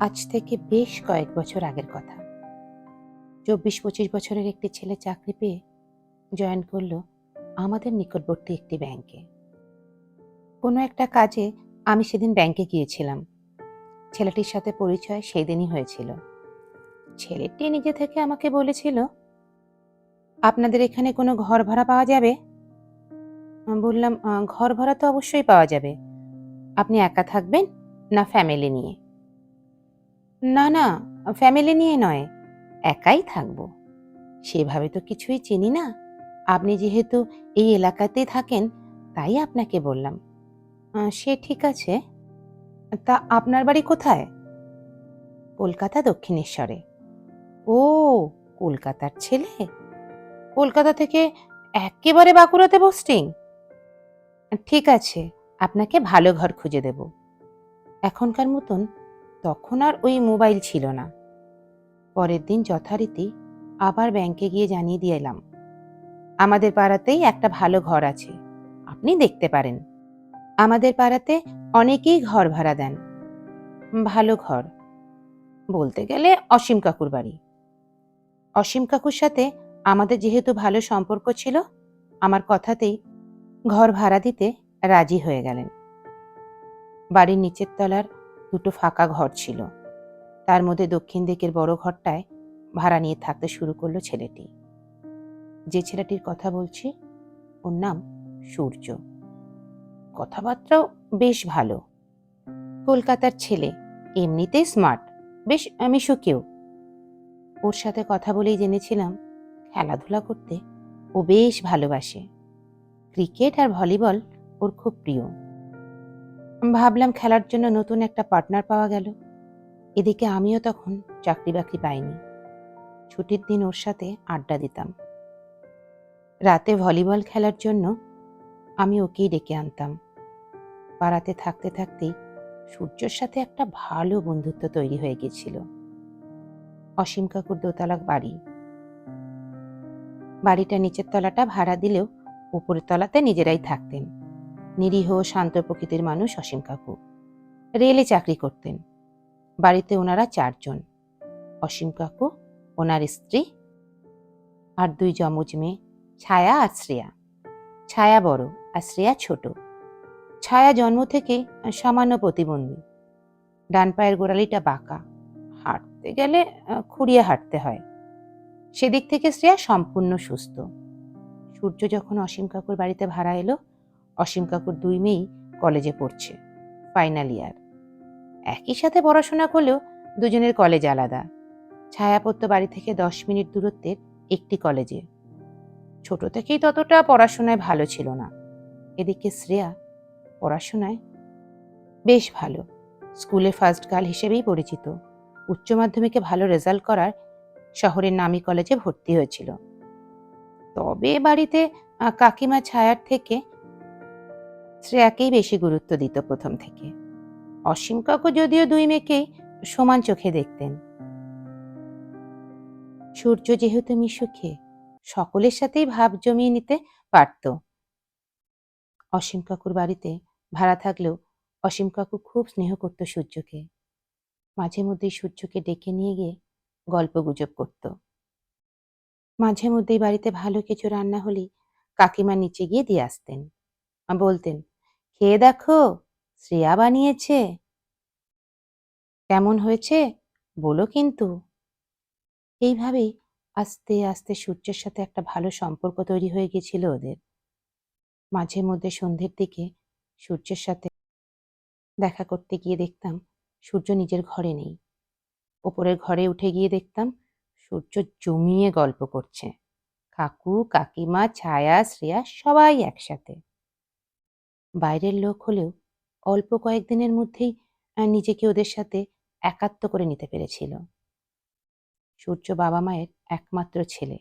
আজ থেকে বেশ কয়েক বছর আগের কথা। চব্বিশ পঁচিশ বছরের একটি ছেলে চাকরি পেয়ে জয়েন করল আমাদের নিকটবর্তী একটি ব্যাংকে। কোনো একটা কাজে আমি সেদিন ব্যাংকে গিয়েছিলাম। ছেলেটির সাথে পরিচয় সেই দিনই হয়েছিল। ছেলেটি নিজে থেকে আমাকে বলেছিল, আপনাদের এখানে কোনো ঘর ভাড়া পাওয়া যাবে? বললাম ঘর ভাড়া তো অবশ্যই পাওয়া যাবে। আপনি একা থাকবেন না ফ্যামিলি নিয়ে? না না ফ্যামিলি নিয়ে নয়, একাই থাকব। সেভাবে তো কিছুই চিনি না। আপনি যেহেতু এই এলাকাতেই থাকেন, তাই আপনাকে বললাম। সে ঠিক আছে। তা আপনার বাড়ি কোথায়? কলকাতা দক্ষিণেশ্বরে। ও, কলকাতার ছেলে? কলকাতা থেকে একেবারে বাঁকুড়াতে পোস্টিং ঠিক আছে, আপনাকে ভালো ঘর খুঁজে দেব। এখনকার মতন তখন আর ওই মোবাইল ছিল না। পরের দিন যথারীতি আবার ব্যাংকে গিয়ে জানিয়ে দিয়ে এলাম, আমাদের পাড়াতেই একটা ভালো ঘর আছে, আপনি দেখতে পারেন। আমাদের পাড়াতে অনেকেই ঘর ভাড়া দেন। ভালো ঘর, বলতে গেলে অসীম কাকুর বাড়ি। অসীম কাকুর সাথে আমাদের যেহেতু ভালো সম্পর্ক ছিল, আমার কথাতেই ঘর ভাড়া দিতে রাজি হয়ে গেলেন। বাড়ির নিচের তলার দুটো ফাঁকা ঘর ছিল। তার মধ্যে দক্ষিণ দিকের বড় ঘরটায় ভাড়া নিয়ে থাকতে শুরু করল ছেলেটি। যে ছেলেটির কথা বলছি, ওর নাম সূর্য। কথাবার্তাও বেশ ভালো। কলকাতার ছেলে, এমনিতেই স্মার্ট বেশ আমি মিশুকেও ওর সাথে কথা বলেই জেনেছিলাম, খেলাধুলা করতে ও বেশ ভালোবাসে। ক্রিকেট আর ভলিবল ওর খুব প্রিয়। ভাবলাম খেলার জন্য নতুন একটা পার্টনার পাওয়া গেল। এদিকে আমিও তখন চাকরি বাকরি পাইনি। ছুটির দিন ওর সাথে আড্ডা দিতাম। রাতে ভলিবল খেলার জন্য আমি ওকেই ডেকে আনতাম। পাড়াতে থাকতে থাকতেই সূর্যর সাথে একটা ভালো বন্ধুত্ব তৈরি হয়ে গেছিল। অসীম কাকুর দোতলা বাড়ি। বাড়িটা নিচের তলাটা ভাড়া দিলেও উপরের তলাতে নিজেরাই থাকতেন। নিরীহ, শান্ত প্রকৃতির মানুষ অসীম কাকু। রেলে চাকরি করতেন। বাড়িতে ওনারা চারজন। অসীম কাকু, ওনার স্ত্রী আর দুই যমজ মেয়ে, ছায়া আর শ্রেয়া। ছায়া বড় আর শ্রেয়া ছোট। ছায়া জন্ম থেকে সামান্য প্রতিবন্ধী। ডান পায়ের গোড়ালিটা বাঁকা। হাঁটতে গেলে খুঁড়িয়ে হাঁটতে হয়। সেদিক থেকে শ্রেয়া সম্পূর্ণ সুস্থ। সূর্য যখন অসীম কাকুর বাড়িতে ভাড়া এলো অসীম কাকুর দুই মেয়েই কলেজে পড়ছে ফাইনাল ইয়ার একই সাথে পড়াশোনা করলেও দুজনের কলেজ আলাদা। ছায়া পড়তো বাড়ি থেকে দশ মিনিট দূরত্বের একটি কলেজে। ছোট থেকেই ততটা পড়াশোনায় ভালো ছিল না। এদিকে শ্রেয়া পড়াশোনায় বেশ ভালো। স্কুলে ফার্স্ট গার্ল হিসেবেই পরিচিত। উচ্চ মাধ্যমিকে ভালো রেজাল্ট করার শহরের নামী কলেজে ভর্তি হয়েছিল। তবে বাড়িতে কাকিমা ছায়ার থেকে শ্রেয়াকেই বেশি গুরুত্ব দিত প্রথম থেকে। অসীম কাকু যদিও দুই মেয়েকেই সমান চোখে দেখতেন। সূর্য যেহেতু মিশুকে, সকলের সাথেই ভাব জমিয়ে নিতে পারত। অসীম কাকুর বাড়িতে ভাড়া থাকলেও অসীম কাকু খুব স্নেহ করত সূর্যকে। মাঝে মধ্যেই সূর্যকে ডেকে নিয়ে গিয়ে গল্প গুজব করত। মাঝে মধ্যেই বাড়িতে ভালো কিছু রান্না হলেই কাকিমা নিচে গিয়ে দিয়ে আসতেন। বলতেন খেয়ে দেখো? শ্রেয়া বানিয়েছে। কেমন হয়েছে? বলো কিন্তু। এইভাবেই আস্তে আস্তে সূর্যের সাথে একটা ভালো সম্পর্ক তৈরি হয়ে গেছিল ওদের। মাঝে মধ্যে সন্ধ্যের দিকে সূর্যের সাথে দেখা করতে গিয়ে দেখতাম সূর্য নিজের ঘরে নেই। ওপরের ঘরে উঠে গিয়ে দেখতাম সূর্য জমিয়ে গল্প করছে। কাকু, কাকিমা, ছায়া, শ্রেয়া সবাই একসাথে। বাইরের লোক হলেও অল্প কয়েকদিনের মধ্যেই নিজেকে ওদের সাথে একাত্ম করে নিতে পেরেছিল। সূর্য বাবা মায়ের একমাত্র ছেলে,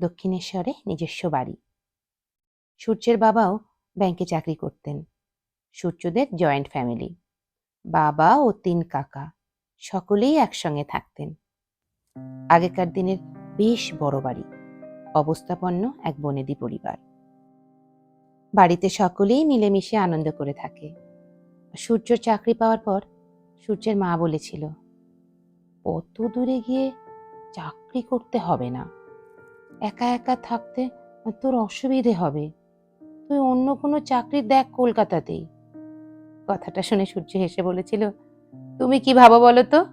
দক্ষিণেশ্বরে নিজস্ব বাড়ি। সূর্যের বাবাও ব্যাংকে চাকরি করতেন। সূর্যদের জয়েন্ট ফ্যামিলি। বাবা ও তিন কাকা সকলেই একসঙ্গে থাকতেন। আগেকার দিনের বেশ বড় বাড়ি, অবস্থাপন্ন এক বনেদি পরিবার। বাড়িতে সকলেই মিলেমিশে আনন্দ করে থাকে। সূর্য চাকরি পাওয়ার পর সূর্যের মা বলেছিল অত দূরে গিয়ে চাকরি করতে হবে না। একা একা থাকতে তোর অসুবিধে হবে। তুই অন্য কোনো চাকরি দেখ কলকাতাতেই। কথাটা শুনে সূর্য হেসে বলেছিল, তুমি কি ভাবো বলো তো?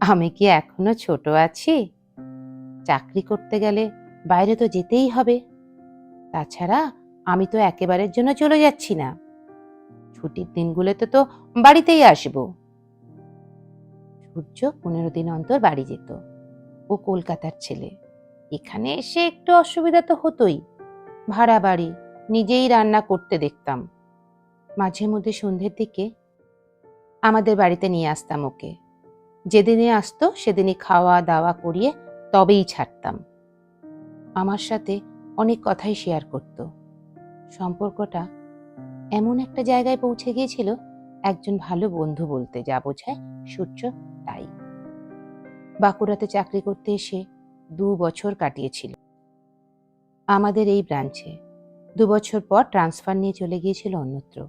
আমি কি এখনও ছোট আছি? চাকরি করতে গেলে বাইরে তো যেতেই হবে। তাছাড়া আমি তো একেবারের জন্য চলে যাচ্ছি না। ছুটির দিনগুলোতে তো বাড়িতেই আসব। সূর্য পনেরো দিন অন্তর বাড়ি যেত ও কলকাতার ছেলে। এখানে এসে একটু অসুবিধা তো হতোই। ভাড়া বাড়ি, নিজেই রান্না করতে দেখতাম। মাঝে মধ্যে সন্ধ্যের দিকে আমাদের বাড়িতে নিয়ে আসতাম ওকে। যেদিনে আসতো সেদিনই খাওয়া দাওয়া করিয়ে তবেই ছাড়তাম। আমার সাথে অনেক কথাই শেয়ার করত। সম্পর্কটা এমন একটা জায়গায় পৌঁছে গিয়েছিল, একজন ভালো বন্ধু বলতে যা বোঝায় সূর্য তাই। বাঁকুড়াতে চাকরি করতে এসে দু বছর কাটিয়েছিল। আমাদের এই ব্রাঞ্চে দু বছর পর ট্রান্সফার নিয়ে চলে গিয়েছিল অন্যত্র।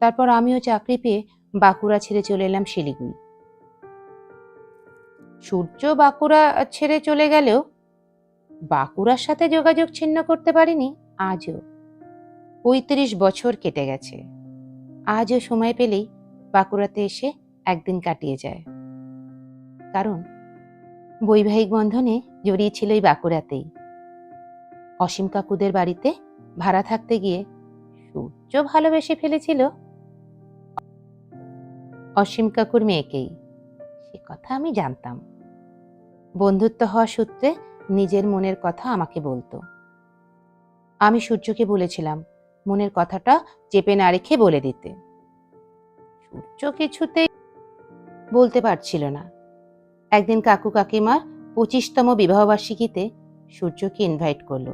তারপর আমিও চাকরি পেয়ে বাঁকুড়া ছেড়ে চলে এলাম শিলিগুড়ি। সূর্য বাঁকুড়া ছেড়ে চলে গেলেও বাঁকুড়ার সাথে যোগাযোগ ছিন্ন করতে পারিনি, আজও। পঁয়ত্রিশ বছর কেটে গেছে। আজও সময় পেলেই বাঁকুড়াতে এসে একদিন কাটিয়ে যায়। কারণ বৈবাহিক বন্ধনে জড়িয়েছিল এই বাঁকুড়াতেই। অসীম কাকুদের বাড়িতে ভাড়া থাকতে গিয়ে সূর্য ভালোবেসে ফেলেছিল অসীম কাকুর মেয়েকেই। সে কথা আমি জানতাম। বন্ধুত্ব হওয়া সূত্রে নিজের মনের কথা আমাকে বলতো। আমি সূর্যকে বলেছিলাম মনের কথাটা চেপে না রেখে বলে দিতে। সূর্য কিছুতেই বলতে পারছিল না। একদিন কাকু কাকিমার পঁচিশতম বিবাহবার্ষিকীতে সূর্যকে ইনভাইট করল।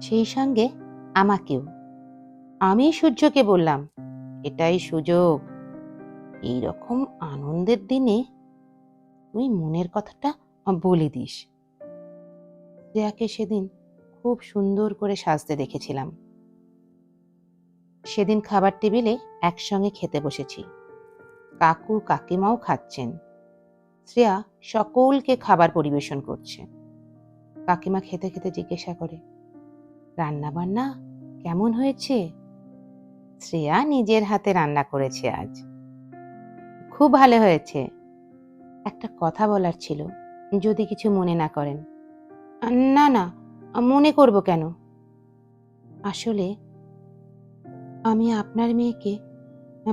সেই সঙ্গে আমাকেও। আমি সূর্যকে বললাম, এটাই সুযোগ। এই রকম আনন্দের দিনে তুই মনের কথাটা বলে দিস। শ্রেয়াকে সেদিন খুব সুন্দর করে সাজতে দেখেছিলাম। সেদিন খাবার টেবিলে একসঙ্গে খেতে বসেছি। কাকু কাকিমাও খাচ্ছেন। শ্রেয়া সকলকে খাবার পরিবেশন করছে। কাকিমা খেতে খেতে জিজ্ঞাসা করে রান্না বান্না কেমন হয়েছে? শ্রেয়া নিজের হাতে রান্না করেছে আজ। খুব ভালো হয়েছে। একটা কথা বলার ছিল, যদি কিছু মনে না করেন। না না, মনে করব কেন? আসলে আমি আপনার মেয়েকে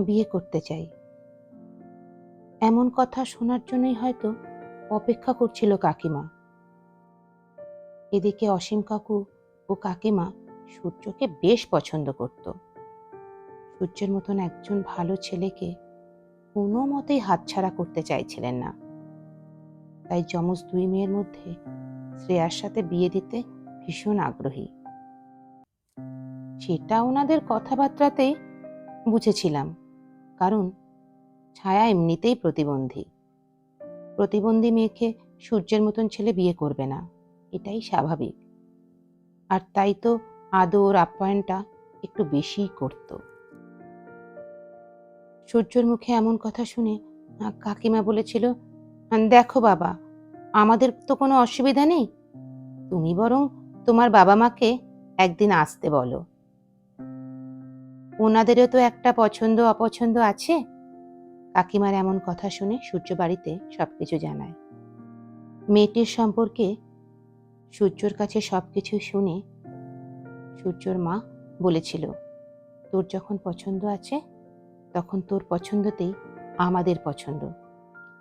বিয়ে করতে চাই। এমন কথা শোনার জন্যই হয়তো অপেক্ষা করছিল কাকিমা। এদিকে অসীম কাকু ও কাকিমা সূর্যকে বেশ পছন্দ করত। সূর্যের মতন একজন ভালো ছেলেকে কোনো মতেই হাতছাড়া করতে চাইছিলেন না। তাই যমজ দুই মেয়ের মধ্যে শ্রেয়ার সাথে বিয়ে দিতে ভীষণ আগ্রহী। সেটা ওনাদের কথাবার্তাতেই বুঝেছিলাম, কারণ ছায়া এমনিতেই প্রতিবন্ধী। প্রতিবন্ধী মেয়েকে সূর্যের মতন ছেলে বিয়ে করবে না, এটাই স্বাভাবিক। আর তাই তো আদর, আপ্যায়নটা একটু বেশিই করত। সূর্যর মুখে এমন কথা শুনে কাকিমা বলেছিল, দেখো বাবা, আমাদের তো কোনো অসুবিধা নেই। তুমি বরং তোমার বাবা মাকে একদিন আসতে বলো। ওনাদেরও তো একটা পছন্দ অপছন্দ আছে? কাকিমার এমন কথা শুনে সূর্য বাড়িতে সবকিছু জানায়। মেয়েটির সম্পর্কে সূর্যর কাছে সবকিছু শুনে সূর্যর মা বলেছিল, তোর যখন পছন্দ আছে, তখন তোর পছন্দতেই আমাদের পছন্দ।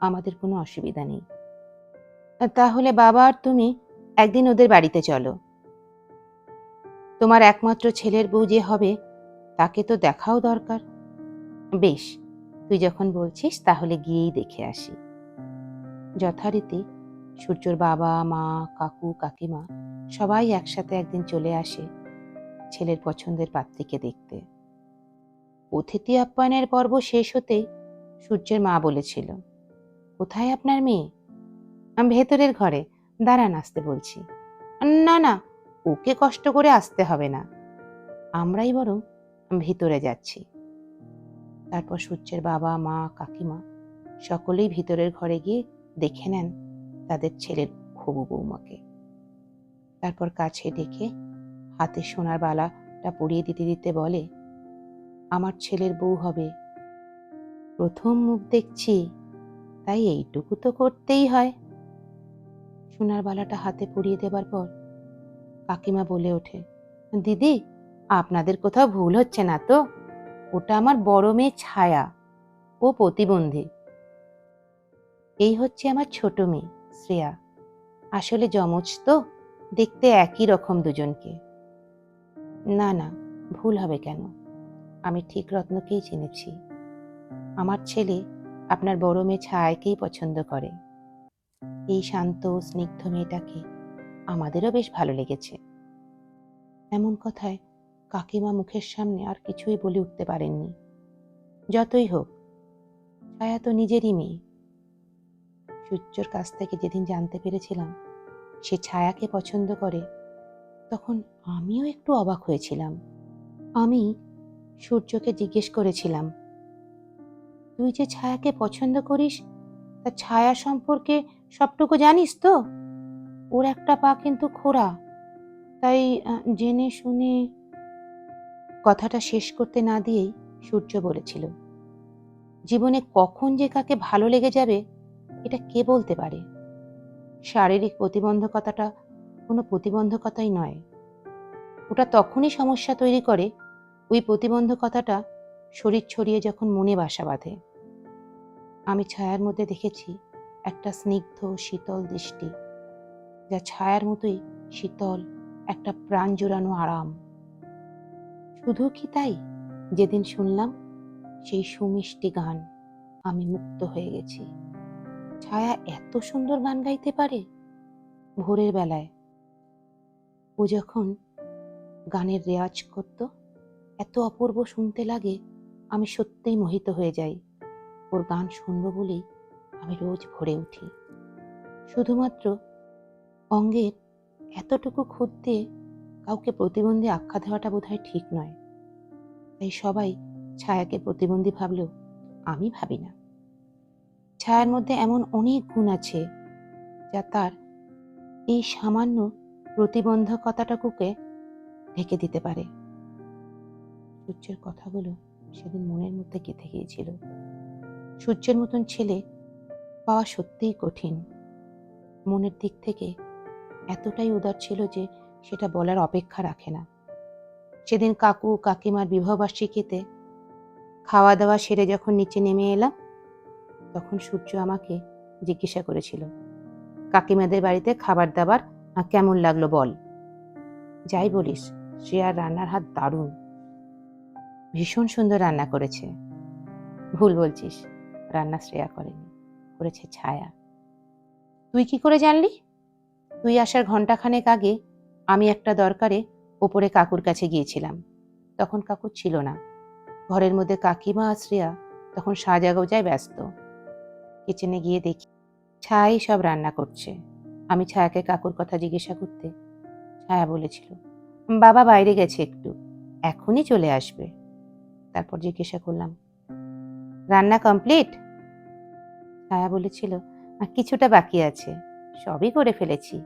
আমাদের কোনো অসুবিধা নেই। তাহলে বাবা আর তুমি একদিন ওদের বাড়িতে চলো। তোমার একমাত্র ছেলের বউ যে হবে তাকে তো দেখাও দরকার। বেশ, তুই যখন বলছিস তাহলে গিয়েই দেখে আসি। যথারীতি সূর্যর বাবা, মা, কাকু, কাকিমা সবাই একসাথে একদিন চলে আসে ছেলের পছন্দের পাত্রীকে দেখতে। অতিথি আপ্যায়নের পর্ব শেষ হতেই সূর্যের মা বলেছিল, কোথায় আপনার মেয়ে? আমি ভেতরের ঘরে। দাঁড়ান আসতে বলছি। না না, ওকে কষ্ট করে আসতে হবে না। আমরাই বরং ভিতরে যাচ্ছি। তারপর সূর্যের বাবা, মা, কাকিমা সকলেই ভিতরের ঘরে গিয়ে দেখে নেন তাদের ছেলের হবু বৌমাকে। তারপর কাছে ডেকে হাতে সোনার বালাটা পরিয়ে দিতে দিতে বলে, আমার ছেলের বউ হবে। প্রথম মুখ দেখছি, তাই এইটুকু তো করতেই হয়। সোনার বালাটা হাতে পরিয়ে দেবার পর কাকিমা বলে ওঠে, দিদি আপনাদের কোথাও ভুল হচ্ছে না তো? ওটা আমার বড় মেয়ে ছায়া। ও প্রতিবন্ধী। এই হচ্ছে আমার ছোট মেয়ে, শ্রেয়া। আসলে যমজ তো, দেখতে একই রকম দুজনকে। না না, ভুল হবে কেন? আমি ঠিক রত্নকেই চিনেছি। আমার ছেলে আপনার বড় মেয়ে ছায়াকেই পছন্দ করে। এই শান্ত, স্নিগ্ধ মেয়েটাকে আমাদেরও বেশ ভালো লেগেছে। এমন কথায় কাকিমা মুখের সামনে আর কিছুই বলে উঠতে পারেননি। যতই হোক, ছায়া তো নিজেরই মেয়ে। সূর্যর কাছ থেকে যেদিন জানতে পেরেছিলাম সে ছায়াকে পছন্দ করে, তখন আমিও একটু অবাক হয়েছিলাম। আমি সূর্যকে জিজ্ঞেস করেছিলাম, তুই যে ছায়াকে পছন্দ করিস, তা ছায়া সম্পর্কে সবটুকু জানিস তো? ওর একটা পা কিন্তু খোড়া, তাই জেনে শুনে কথাটা শেষ করতে না দিয়েই সূর্য বলেছিল, জীবনে কখন যে কাকে ভালো লেগে যাবে, এটা কে বলতে পারে? শারীরিক প্রতিবন্ধকতাটা কোনো প্রতিবন্ধকতাই নয়। ওটা তখনই সমস্যা তৈরি করে, ওই প্রতিবন্ধকতাটা শরীর ছড়িয়ে যখন মনে বাসা বাঁধে। আমি ছায়ার মধ্যে দেখেছি একটা স্নিগ্ধ, শীতল দৃষ্টি, যা ছায়ার মতোই শীতল, একটা প্রাণ জোড়ানো আরাম। শুধু কি তাই? যেদিন শুনলাম সেই সুমিষ্টি গান, আমি মুক্ত হয়ে গেছি। ছায়া এত সুন্দর গান গাইতে পারে? ভোরের বেলায়। ও যখন গানের রেওয়াজ করত, এত অপূর্ব শুনতে লাগে, আমি সত্যিই মোহিত হয়ে যাই। ওর গান শুনব বলেই আমি রোজ ভরে উঠি। শুধুমাত্র অঙ্গের এতটুকু দিয়ে কাউকে প্রতিবন্ধী আখ্যা দেওয়াটা বোধহয় ঠিক নয়। তাই সবাই ছায়াকে প্রতিবন্ধী ভাবলেও আমি ভাবি না। ছায়ার মধ্যে এমন অনেক গুণ আছে, যা তার এই সামান্য প্রতিবন্ধকতাটুকুকে ঢেকে দিতে পারে। সূর্যের কথাগুলো সেদিন মনের মধ্যে গেঁথে গিয়েছিল। সূর্যের মতন ছেলে পাওয়া সত্যিই কঠিন। মনের দিক থেকে এতটাই উদার ছিল যে সেটা বলার অপেক্ষা রাখে না। সেদিন কাকু কাকিমার বিবাহবার্ষিকীতে খাওয়া দাওয়া সেরে যখন নিচে নেমে এলাম, তখন সূর্য আমাকে জিজ্ঞাসা করেছিল, কাকিমাদের বাড়িতে খাবার দাবার কেমন লাগল বল? যাই বলিস শ্রেয়ার রান্নার হাত দারুণ। ভীষণ সুন্দর রান্না করেছে। ভুল বলছিস, রান্না শ্রেয়া করেনি, করেছে ছায়া। তুই কি করে জানলি? তুই আসার ঘন্টাখানেক আগে আমি একটা দরকারে ওপরে কাকুর কাছে গিয়েছিলাম। তখন কাকু ছিল না। ঘরের মধ্যে কাকিমা আর তখন সাজা সাজাগোজায় ব্যস্ত। কিচেনে গিয়ে দেখি ছায়াই সব রান্না করছে। আমি ছায়াকে কাকুর কথা জিজ্ঞাসা করতে ছায়া বলেছিল, বাবা বাইরে গেছে একটু, এখনই চলে আসবে। তারপর জিজ্ঞাসা করলাম, রান্না কমপ্লিট? ছায়া বলেছিল কিছুটা বাকি আছে, সবই করে ফেলেছি।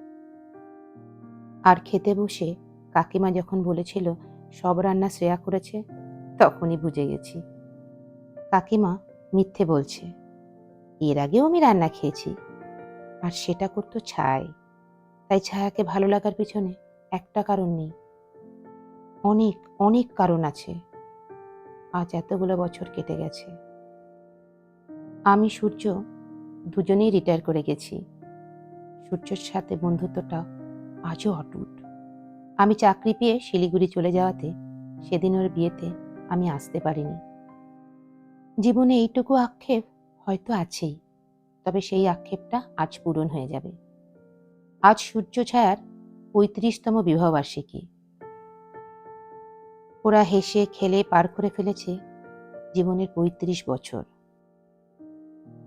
আর খেতে বসে কাকিমা যখন বলেছিল, সব রান্না শ্রেয়া করেছে, তখনই বুঝে গেছি। কাকিমা মিথ্যে বলছে, এর আগেও আমি রান্না খেয়েছি, আর সেটা করতো ছায় তাই ছায়াকে ভালো লাগার পিছনে একটা কারণ নেই। অনেক অনেক কারণ আছে। আজ এতগুলো বছর কেটে গেছে। আমি সূর্য দুজনেই রিটায়ার করে গেছি। সূর্যের সাথে বন্ধুত্বটা আজও অটুট। আমি চাকরি পেয়ে শিলিগুড়ি চলে যাওয়াতে সেদিন ওর বিয়েতে আমি আসতে পারিনি। জীবনে এইটুকু আক্ষেপ হয়তো আছেই, তবে সেই আক্ষেপটা আজ পূরণ হয়ে যাবে। আজ সূর্য ছায়ার পঁয়ত্রিশতম বিবাহবার্ষিকী। ওরা হেসে, খেলে, পার করে ফেলেছে জীবনের পঁয়ত্রিশ বছর।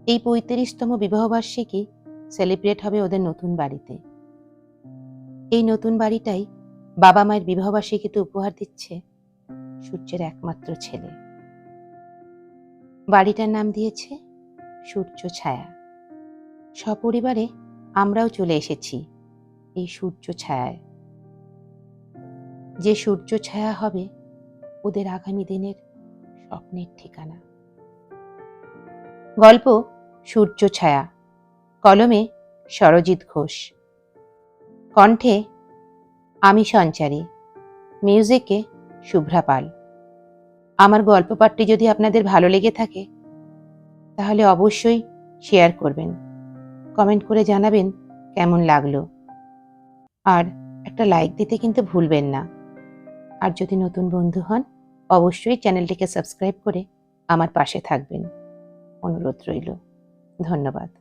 এই পঁয়ত্রিশতম বিবাহবার্ষিকী সেলিব্রেট হবে ওদের নতুন বাড়িতে। এই নতুন বাড়িটাই বাবা মায়ের বিবাহবার্ষিকীতে উপহার দিচ্ছে সূর্যের একমাত্র ছেলে। বাড়িটার নাম দিয়েছে সূর্য ছায়া। সপরিবারে আমরাও চলে এসেছি এই সূর্য ছায়ায়। যে সূর্য ছায়া হবে ওদের আগামী দিনের স্বপ্নের ঠিকানা। গল্প সূর্য ছায়া, কলমে সরজিৎ ঘোষ। কণ্ঠে, আমি সঞ্চারী, মিউজিকে শুভ্রা পাল। আমার গল্প পাঠটি যদি আপনাদের ভালো লেগে থাকে, তাহলে অবশ্যই শেয়ার করবেন। কমেন্ট করে জানাবেন কেমন লাগল। আর একটা লাইক দিতে কিন্তু ভুলবেন না। আর যদি নতুন বন্ধু হন, অবশ্যই চ্যানেলটিকে সাবস্ক্রাইব করে আমার পাশে থাকবেন। অনুরোধ রইল। ধন্যবাদ।